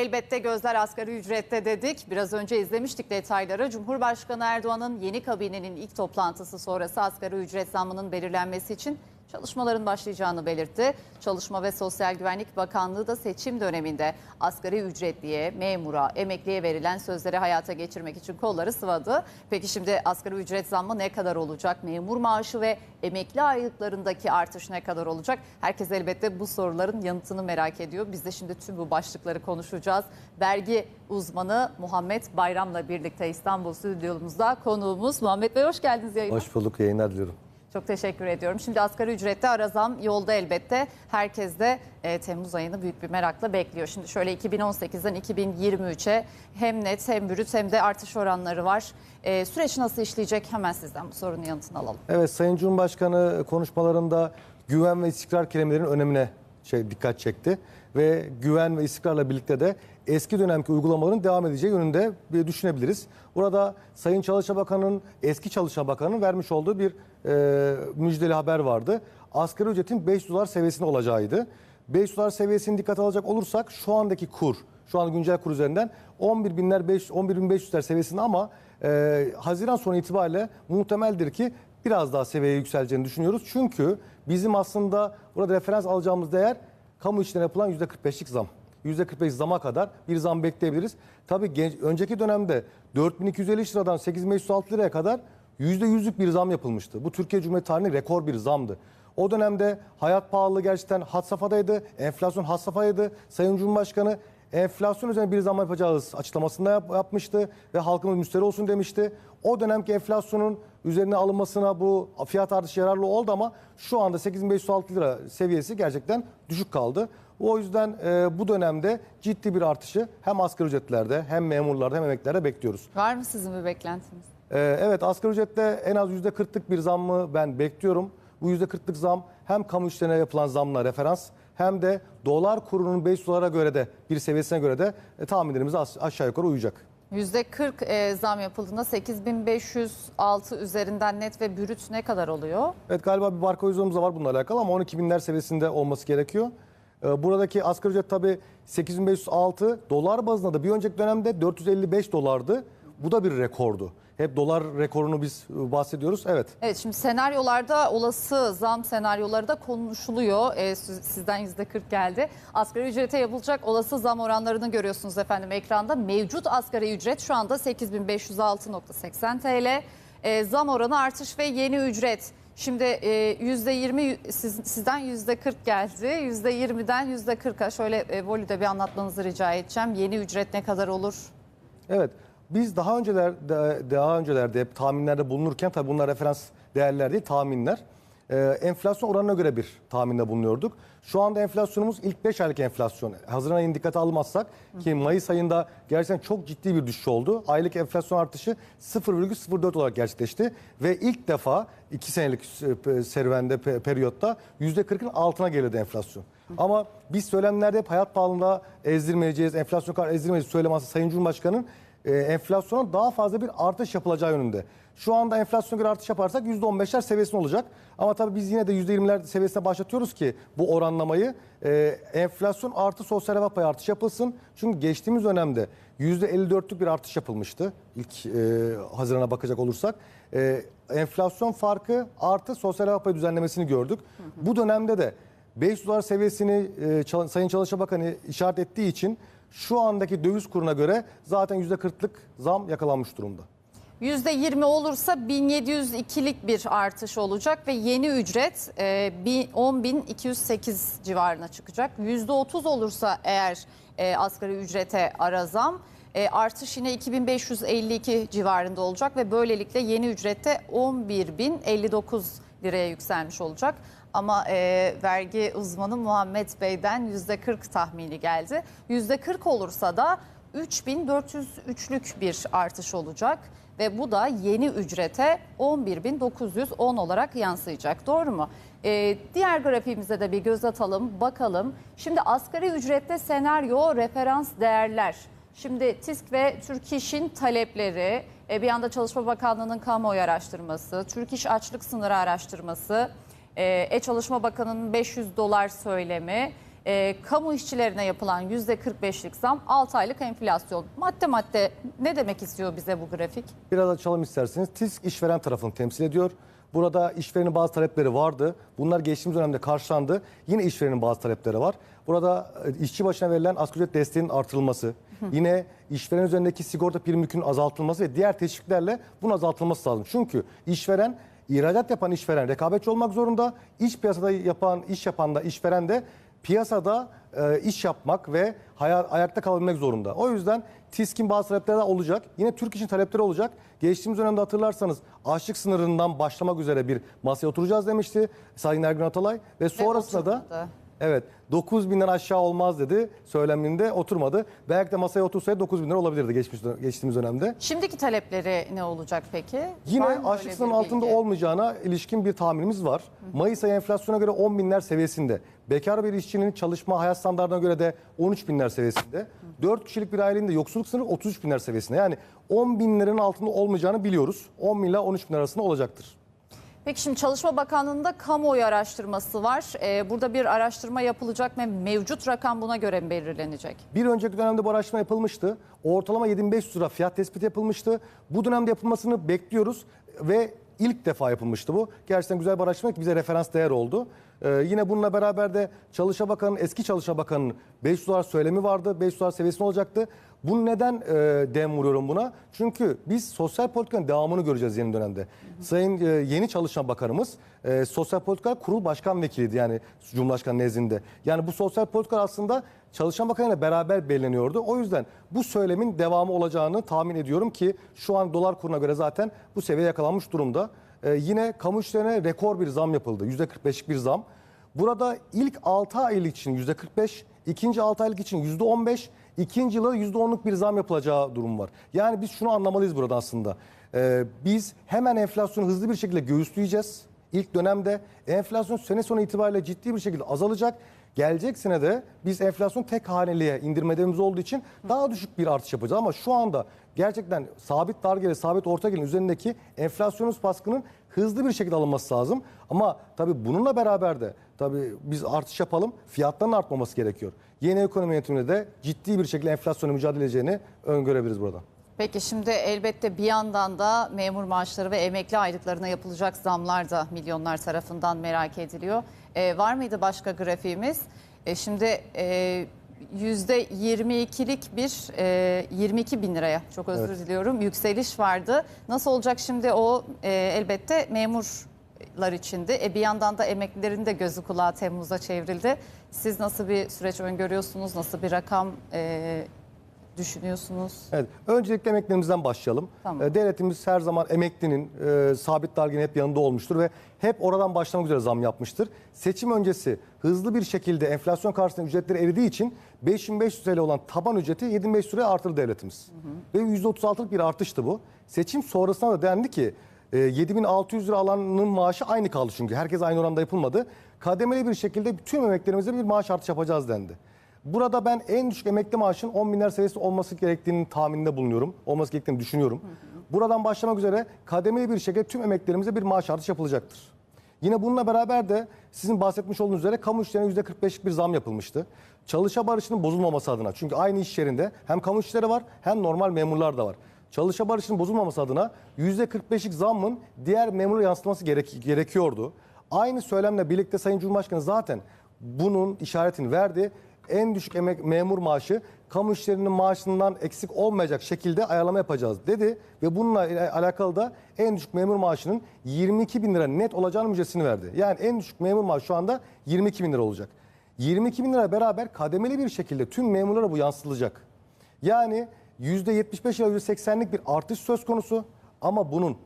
Elbette gözler asgari ücrette dedik. Biraz önce izlemiştik detayları. Cumhurbaşkanı Erdoğan'ın yeni kabinenin ilk toplantısı sonrası asgari ücret zammının belirlenmesi için çalışmaların başlayacağını belirtti. Çalışma ve Sosyal Güvenlik Bakanlığı da seçim döneminde asgari ücretliye, memura, emekliye verilen sözleri hayata geçirmek için kolları sıvadı. Peki şimdi asgari ücret zammı ne kadar olacak? Memur maaşı ve emekli aylıklarındaki artış ne kadar olacak? Herkes elbette bu soruların yanıtını merak ediyor. Biz de şimdi tüm bu başlıkları konuşacağız. Vergi uzmanı Muhammed Bayram'la birlikte İstanbul stüdyomuzda konuğumuz. Muhammed Bey hoş geldiniz yayına. Hoş bulduk, yayınlar diliyorum. Çok teşekkür ediyorum. Şimdi asgari ücrette ara zam yolda elbette. Herkes de e, Temmuz ayını büyük bir merakla bekliyor. Şimdi şöyle 2018'den 2023'e hem net hem brüt hem de artış oranları var. E, süreç nasıl işleyecek hemen sizden bu sorunun yanıtını alalım. Evet, Sayın Cumhurbaşkanı konuşmalarında güven ve istikrar kelimelerinin önemine şey, dikkat çekti. Ve güven ve istikrarla birlikte de eski dönemki uygulamaların devam edeceği yönünde bir düşünebiliriz. Burada Sayın Çalışma Bakanı'nın, eski Çalışma Bakanı'nın vermiş olduğu bir e, müjdeli haber vardı. Asgari ücretin 500 dolar seviyesinde olacağıydı. 500 dolar seviyesini dikkat alacak olursak şu andaki kur, şu an güncel kur üzerinden 11 binler 5 11.500'ler seviyesinde ama e, Haziran sonu itibariyle muhtemeldir ki biraz daha seviyeye yükseleceğini düşünüyoruz. Çünkü bizim aslında burada referans alacağımız değer kamu işlerine yapılan %45'lik zam. %45 zama kadar bir zam bekleyebiliriz. Tabii genç, önceki dönemde 4250 liradan 8506 liraya kadar %100'lük bir zam yapılmıştı. Bu Türkiye Cumhuriyeti tarihinin rekor bir zamdı. O dönemde hayat pahalılığı gerçekten had safhadaydı, enflasyon had safhadaydı. Sayın Cumhurbaşkanı enflasyon üzerine bir zam yapacağız açıklamasında yap- yapmıştı ve halkımız müşteri olsun demişti. O dönemki enflasyonun üzerine alınmasına bu fiyat artışı yararlı oldu ama şu anda 8506 lira seviyesi gerçekten düşük kaldı. O yüzden e, bu dönemde ciddi bir artışı hem asgari ücretlerde hem memurlarda hem emeklilerde bekliyoruz. Var mı sizin bir beklentiniz? Ee, Evet asgari ücrette en az %40'lık bir zammı ben bekliyorum. Bu %40'lık zam hem kamu işlerine yapılan zamla referans hem de dolar kurunun 5 dolara göre de bir seviyesine göre de e, tahminlerimiz aş- aşağı yukarı uyacak. %40 e, zam yapıldığında 8506 üzerinden net ve brüt ne kadar oluyor? Evet galiba bir barko yüzümüz var bununla alakalı ama 12 binler seviyesinde olması gerekiyor. Ee, Buradaki asgari ücret tabii 8506 dolar bazında da bir önceki dönemde 455 dolardı. Bu da bir rekordu. Hep dolar rekorunu biz e, bahsediyoruz. Evet. Evet şimdi senaryolarda olası zam senaryoları da konuşuluyor. Ee, siz- sizden yüzde 40 geldi. Asgari ücrete yapılacak olası zam oranlarını görüyorsunuz efendim ekranda. Mevcut asgari ücret şu anda 8506.80 TL. Ee, zam oranı artış ve yeni ücret. Şimdi e, yüzde 20 siz, sizden yüzde 40 geldi. Yüzde 20'den yüzde 40'a şöyle e, volüde bir anlatmanızı rica edeceğim. Yeni ücret ne kadar olur? Evet. Biz daha önceler daha öncelerde hep tahminlerde bulunurken tabii bunlar referans değerler değil tahminler. Ee, enflasyon oranına göre bir tahminde bulunuyorduk. Şu anda enflasyonumuz ilk 5 aylık enflasyon. Haziran ayını dikkate almazsak ki Mayıs ayında gerçekten çok ciddi bir düşüş oldu. Aylık enflasyon artışı 0,04 olarak gerçekleşti. Ve ilk defa 2 senelik e, serüvende, pe- periyotta %40'ın altına geldi enflasyon. Ama biz söylemlerde hep hayat pahalılığına ezdirmeyeceğiz, enflasyon kadar ezdirmeyeceğiz söylemesi Sayın Cumhurbaşkanı'nın e, enflasyona daha fazla bir artış yapılacağı yönünde. Şu anda enflasyona göre artış yaparsak %15'ler seviyesinde olacak. Ama tabii biz yine de %20'ler seviyesine başlatıyoruz ki bu oranlamayı e, enflasyon artı sosyal refah payı artış yapılsın. Çünkü geçtiğimiz dönemde %54'lük bir artış yapılmıştı ilk e, Haziran'a bakacak olursak. E, enflasyon farkı artı sosyal refah payı düzenlemesini gördük. Bu dönemde de 500 dolar seviyesini e, Sayın Çalışma Bakanı işaret ettiği için şu andaki döviz kuruna göre zaten %40'lık zam yakalanmış durumda. %20 olursa 1702'lik bir artış olacak ve yeni ücret e, bi- 10.208 civarına çıkacak. %30 olursa eğer e, asgari ücrete ara zam e, artış yine 2552 civarında olacak ve böylelikle yeni ücrette 11.059 liraya yükselmiş olacak. Ama e, vergi uzmanı Muhammed Bey'den %40 tahmini geldi. %40 olursa da 3403'lük bir artış olacak ve bu da yeni ücrete 11.910 olarak yansıyacak. Doğru mu? Ee, diğer grafiğimize de bir göz atalım, bakalım. Şimdi asgari ücrette senaryo referans değerler. Şimdi TİSK ve Türk İş'in talepleri, e, bir yanda Çalışma Bakanlığı'nın kamuoyu araştırması, Türk İş açlık sınırı araştırması, E-Çalışma Bakanı'nın 500 dolar söylemi, e, kamu işçilerine yapılan %45'lik zam 6 aylık enflasyon. Madde madde ne demek istiyor bize bu grafik? Biraz açalım isterseniz. TİSK işveren tarafını temsil ediyor. Burada işverenin bazı talepleri vardı. Bunlar geçtiğimiz dönemde karşılandı. Yine işverenin bazı talepleri var. Burada e, işçi başına verilen asgari ücret desteğinin artırılması, yine işveren üzerindeki sigorta prim yükünün azaltılması ve diğer teşviklerle bunun azaltılması lazım. Çünkü işveren ihracat yapan işveren rekabetçi olmak zorunda. İş piyasada yapan, iş yapan da işveren de piyasada e, iş yapmak ve haya- ayakta kalabilmek zorunda. O yüzden TİSK'in bazı talepleri de olacak. Yine Türk İş'in talepleri olacak. Geçtiğimiz dönemde hatırlarsanız açlık sınırından başlamak üzere bir masaya oturacağız demişti Sayın Ergün Atalay. Ve sonrasında da oturmadı. Evet 9 binden aşağı olmaz dedi söyleminde oturmadı. Belki de masaya otursaydı 9 bin lira olabilirdi geçmiş, geçtiğimiz dönemde. Şimdiki talepleri ne olacak peki? Yine açlık sınırının altında bilgi? olmayacağına ilişkin bir tahminimiz var. Mayıs ayı enflasyona göre 10 binler seviyesinde. Bekar bir işçinin çalışma hayat standartına göre de 13 binler seviyesinde. 4 kişilik bir ailenin de yoksulluk sınırı 33 binler seviyesinde. Yani 10 bin liranın altında olmayacağını biliyoruz. 10 bin ile 13 bin arasında olacaktır. Peki şimdi Çalışma Bakanlığı'nda kamuoyu araştırması var. Ee, burada bir araştırma yapılacak ve mevcut rakam buna göre mi belirlenecek? Bir önceki dönemde bu araştırma yapılmıştı. Ortalama 7500 lira fiyat tespiti yapılmıştı. Bu dönemde yapılmasını bekliyoruz ve ilk defa yapılmıştı bu. Gerçekten güzel bir araştırma ki bize referans değer oldu. Ee, yine bununla beraber de Çalışma Bakanı'nın, eski Çalışma Bakanı'nın 500 dolar söylemi vardı. 500 dolar seviyesinde olacaktı. Bunu neden e, dem vuruyorum buna? Çünkü biz sosyal politikanın devamını göreceğiz yeni dönemde. Sayın e, yeni Çalışma Bakanımız e, Sosyal Politikalar Kurul Başkan Vekiliydi yani Cumhurbaşkanı nezdinde. Yani bu sosyal politikalar aslında Çalışma Bakanı ile beraber belirleniyordu. O yüzden bu söylemin devamı olacağını tahmin ediyorum ki şu an dolar kuruna göre zaten bu seviye yakalanmış durumda. Ee, yine kamu işlerine rekor bir zam yapıldı. %45'lik bir zam. Burada ilk 6 aylık için %45, ikinci 6 aylık için %15, ikinci yıla %10'luk bir zam yapılacağı durum var. Yani biz şunu anlamalıyız burada aslında. Ee, biz hemen enflasyonu hızlı bir şekilde göğüsleyeceğiz. İlk dönemde enflasyon sene sonu itibariyle ciddi bir şekilde azalacak. Gelecek sene de biz enflasyon tek haneliğe indirmediğimiz olduğu için daha düşük bir artış yapacağız. Ama şu anda gerçekten sabit dar gelir, sabit orta gelirin üzerindeki enflasyonist baskının hızlı bir şekilde alınması lazım. Ama tabii bununla beraber de tabii biz artış yapalım, fiyatların artmaması gerekiyor. Yeni ekonomi yönetiminde de ciddi bir şekilde enflasyona mücadele edeceğini öngörebiliriz burada. Peki şimdi elbette bir yandan da memur maaşları ve emekli aylıklarına yapılacak zamlar da milyonlar tarafından merak ediliyor. Ee, var mıydı başka grafiğimiz? Ee, şimdi e, %22'lik bir e, 22 bin liraya çok özür Evet. diliyorum yükseliş vardı. Nasıl olacak şimdi o e, elbette memurlar içindi. E, bir yandan da emeklilerin de gözü kulağı Temmuz'a çevrildi. Siz nasıl bir süreç öngörüyorsunuz? Nasıl bir rakam e, düşünüyorsunuz? Evet, öncelikle emeklerimizden başlayalım. Tamam. Ee, Devletimiz her zaman emeklinin e, sabit dargın hep yanında olmuştur ve hep oradan başlamak üzere zam yapmıştır. Seçim öncesi hızlı bir şekilde enflasyon karşısında ücretleri eridiği için 5500 TL olan taban ücreti 7500 liraya artırdı devletimiz. Ve %36'lık bir artıştı bu. Seçim sonrasında da dendi ki e, 7600 lira alanın maaşı aynı kaldı çünkü. Herkes aynı oranda yapılmadı. Kademeli bir şekilde tüm emeklerimize bir maaş artışı yapacağız dendi. Burada ben en düşük emekli maaşın 10 binler seviyesi olması gerektiğini tahmininde bulunuyorum. Olması gerektiğini düşünüyorum. Buradan başlamak üzere kademeli bir şekilde tüm emeklerimize bir maaş artışı yapılacaktır. Yine bununla beraber de sizin bahsetmiş olduğunuz üzere kamu işlerine %45'lik bir zam yapılmıştı. Çalışma barışının bozulmaması adına. Çünkü aynı iş yerinde hem kamu işleri var hem normal memurlar da var. Çalışma barışının bozulmaması adına %45'lik zammın diğer memura yansıtılması gerek- gerekiyordu. Aynı söylemle birlikte Sayın Cumhurbaşkanı zaten bunun işaretini verdi en düşük emek memur maaşı kamu işlerinin maaşından eksik olmayacak şekilde ayarlama yapacağız dedi. Ve bununla ile- alakalı da en düşük memur maaşının 22 bin lira net olacağını müjdesini verdi. Yani en düşük memur maaşı şu anda 22 bin lira olacak. 22 bin lira beraber kademeli bir şekilde tüm memurlara bu yansıtılacak. Yani %75 ila %80'lik bir artış söz konusu ama bunun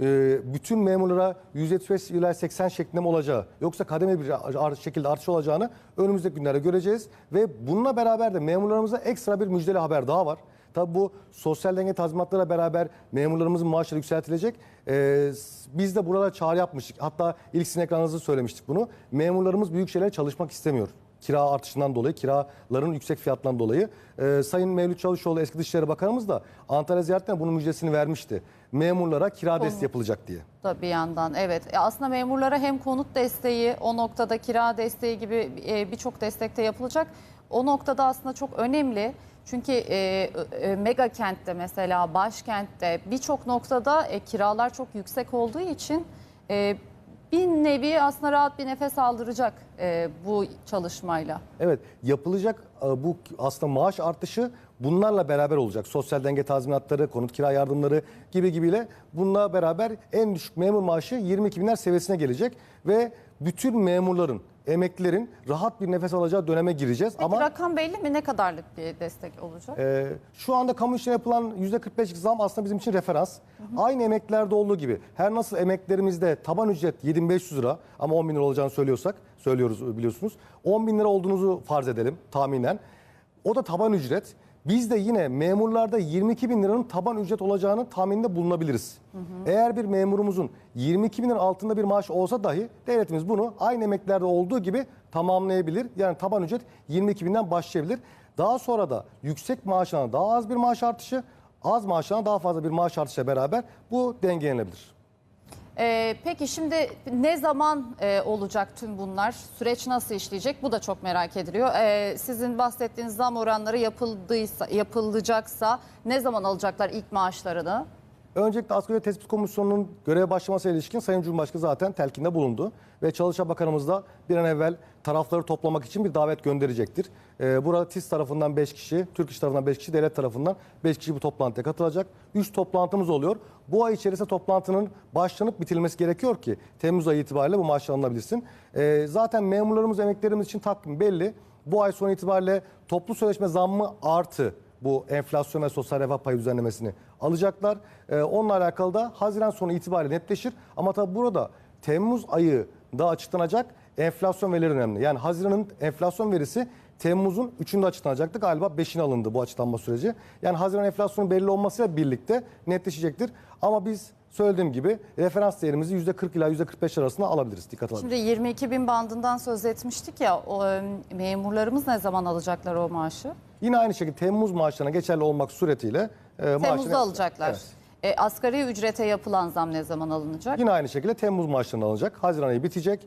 e, bütün memurlara 175 ila 80 şeklinde mi olacağı yoksa kademe bir ar- şekilde artış olacağını önümüzdeki günlerde göreceğiz. Ve bununla beraber de memurlarımıza ekstra bir müjdeli haber daha var. Tabi bu sosyal denge tazminatlarıyla beraber memurlarımızın maaşları yükseltilecek. Ee, biz de burada çağrı yapmıştık. Hatta ilk sizin söylemiştik bunu. Memurlarımız büyük şeylere çalışmak istemiyor. Kira artışından dolayı, kiraların yüksek fiyatından dolayı. Ee, Sayın Mevlüt Çavuşoğlu eski Dışişleri Bakanımız da Antalya ziyaretinde bunun müjdesini vermişti. Memurlara kira desteği yapılacak diye. Da bir yandan evet. E, Aslında memurlara hem konut desteği, o noktada kira desteği gibi e, birçok destek de yapılacak. O noktada aslında çok önemli. Çünkü e, e, mega kentte mesela başkentte birçok noktada e, kiralar çok yüksek olduğu için e, bir nevi aslında rahat bir nefes aldıracak e, bu çalışmayla. Evet yapılacak e, bu aslında maaş artışı bunlarla beraber olacak. Sosyal denge tazminatları, konut kira yardımları gibi gibiyle bununla beraber en düşük memur maaşı 22 binler seviyesine gelecek ve bütün memurların, emeklilerin rahat bir nefes alacağı döneme gireceğiz. Peki Ama rakam belli mi? Ne kadarlık bir destek olacak? Ee, şu anda kamu işine yapılan %45'lik zam aslında bizim için referans. Aynı emeklilerde olduğu gibi her nasıl emeklerimizde taban ücret 7500 lira ama 10 bin lira olacağını söylüyorsak, söylüyoruz biliyorsunuz. 10 bin lira olduğunuzu farz edelim tahminen. O da taban ücret. Biz de yine memurlarda 22 bin liranın taban ücret olacağını tahminde bulunabiliriz. Eğer bir memurumuzun 22 binin altında bir maaş olsa dahi devletimiz bunu aynı emeklilerde olduğu gibi tamamlayabilir. Yani taban ücret 22 binden başlayabilir. Daha sonra da yüksek maaşına daha az bir maaş artışı, az maaşına daha fazla bir maaş artışıyla beraber bu dengelenebilir. Ee, peki şimdi ne zaman e, olacak tüm bunlar? Süreç nasıl işleyecek? Bu da çok merak ediliyor. Ee, sizin bahsettiğiniz zam oranları yapıldıysa, yapılacaksa ne zaman alacaklar ilk maaşlarını? Öncelikle Asgari Tespit Komisyonu'nun göreve başlamasıyla ilişkin Sayın Cumhurbaşkanı zaten telkinde bulundu. Ve Çalışma Bakanımız da bir an evvel tarafları toplamak için bir davet gönderecektir. Ee, burada TİS tarafından 5 kişi, Türk İş tarafından 5 kişi, devlet tarafından 5 kişi bu toplantıya katılacak. 3 toplantımız oluyor. Bu ay içerisinde toplantının başlanıp bitirilmesi gerekiyor ki Temmuz ayı itibariyle bu maaşlar alınabilsin. Ee, zaten memurlarımız, emeklerimiz için takvim belli. Bu ay sonu itibariyle toplu sözleşme zammı artı bu enflasyon ve sosyal refah payı düzenlemesini alacaklar. Ee, onunla alakalı da Haziran sonu itibariyle netleşir. Ama tabii burada Temmuz ayı da açıklanacak enflasyon verileri önemli. Yani Haziran'ın enflasyon verisi Temmuz'un 3'ünde açıklanacaktı. Galiba 5'ine alındı bu açıklanma süreci. Yani Haziran enflasyonun belli olmasıyla birlikte netleşecektir. Ama biz söylediğim gibi referans değerimizi %40 ila %45 arasında alabiliriz. Dikkat alabiliriz. Şimdi 22 bin bandından söz etmiştik ya o, e, memurlarımız ne zaman alacaklar o maaşı? Yine aynı şekilde Temmuz maaşlarına geçerli olmak suretiyle e, Temmuz'da maaşını- alacaklar. Evet. E, asgari ücrete yapılan zam ne zaman alınacak? Yine aynı şekilde Temmuz maaşlarına alınacak. Haziran ayı bitecek.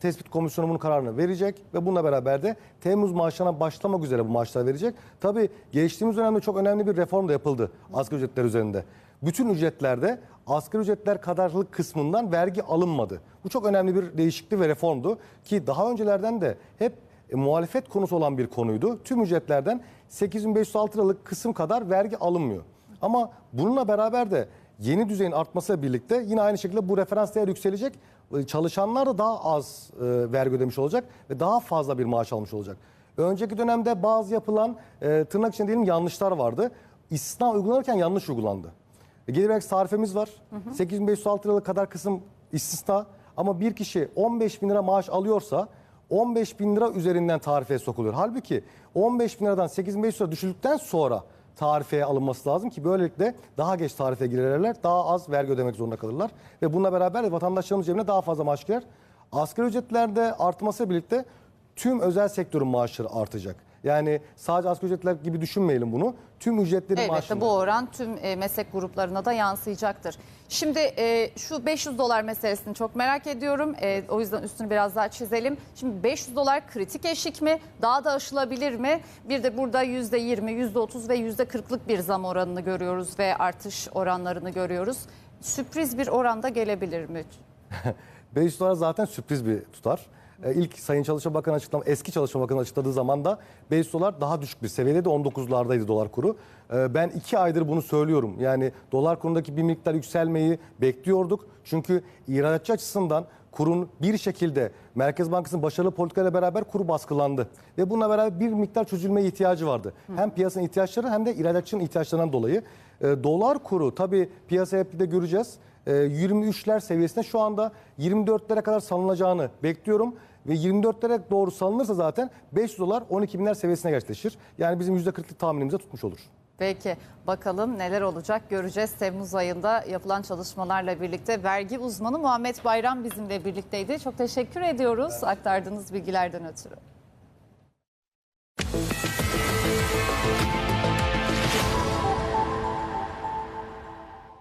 Tespit komisyonu bunun kararını verecek ve bununla beraber de Temmuz maaşlarına başlamak üzere bu maaşlar verecek. Tabii geçtiğimiz dönemde çok önemli bir reform da yapıldı asgari ücretler üzerinde. Bütün ücretlerde asgari ücretler kadarlık kısmından vergi alınmadı. Bu çok önemli bir değişiklik ve reformdu ki daha öncelerden de hep e, muhalefet konusu olan bir konuydu. Tüm ücretlerden 8506 liralık kısım kadar vergi alınmıyor. Ama bununla beraber de yeni düzeyin artmasıyla birlikte yine aynı şekilde bu referans değer yükselecek. E, Çalışanlar da daha az e, vergi ödemiş olacak ve daha fazla bir maaş almış olacak. Önceki dönemde bazı yapılan e, tırnak içinde diyelim yanlışlar vardı. İstisna uygulanırken yanlış uygulandı. E, Gelir vergisi tarifemiz var. 8506 liralık kadar kısım istisna ama bir kişi 15 bin lira maaş alıyorsa 15 bin lira üzerinden tarifeye sokuluyor. Halbuki 15 bin liradan 8500 lira düşüldükten sonra tarifeye alınması lazım ki böylelikle daha geç tarifeye girerler, daha az vergi ödemek zorunda kalırlar. Ve bununla beraber vatandaşlarımız cebine daha fazla maaş girer. Asgari ücretlerde artmasıyla birlikte tüm özel sektörün maaşları artacak. Yani sadece asgari ücretler gibi düşünmeyelim bunu. Tüm ücretlerin Elbette maaşları. bu oran tüm e, meslek gruplarına da yansıyacaktır. Şimdi e, şu 500 dolar meselesini çok merak ediyorum. E, o yüzden üstünü biraz daha çizelim. Şimdi 500 dolar kritik eşik mi? Daha da aşılabilir mi? Bir de burada %20, %30 ve %40'lık bir zam oranını görüyoruz ve artış oranlarını görüyoruz. Sürpriz bir oranda gelebilir mi? 500 dolar zaten sürpriz bir tutar. Ee, İlk Sayın Çalışma Bakanı açıklama, eski Çalışma Bakanı açıkladığı zaman da 500 dolar daha düşük bir seviyede de 19'lardaydı dolar kuru. Ee, Ben iki aydır bunu söylüyorum. Yani dolar kurundaki bir miktar yükselmeyi bekliyorduk. Çünkü ihracatçı açısından kurun bir şekilde Merkez Bankası'nın başarılı politikayla beraber kuru baskılandı. Ve bununla beraber bir miktar çözülmeye ihtiyacı vardı. Hem piyasanın ihtiyaçları hem de ihracatçının ihtiyaçlarından dolayı. Ee, Dolar kuru tabii piyasa hep de göreceğiz. Ee, 23'ler seviyesinde şu anda 24'lere kadar salınacağını bekliyorum. Ve 24 24'lere doğru salınırsa zaten 500 dolar 12 binler seviyesine gerçekleşir. Yani bizim %40'lık tahminimize tutmuş olur. Peki bakalım neler olacak göreceğiz. Temmuz ayında yapılan çalışmalarla birlikte vergi uzmanı Muhammed Bayram bizimle birlikteydi. Çok teşekkür ediyoruz evet. aktardığınız bilgilerden ötürü.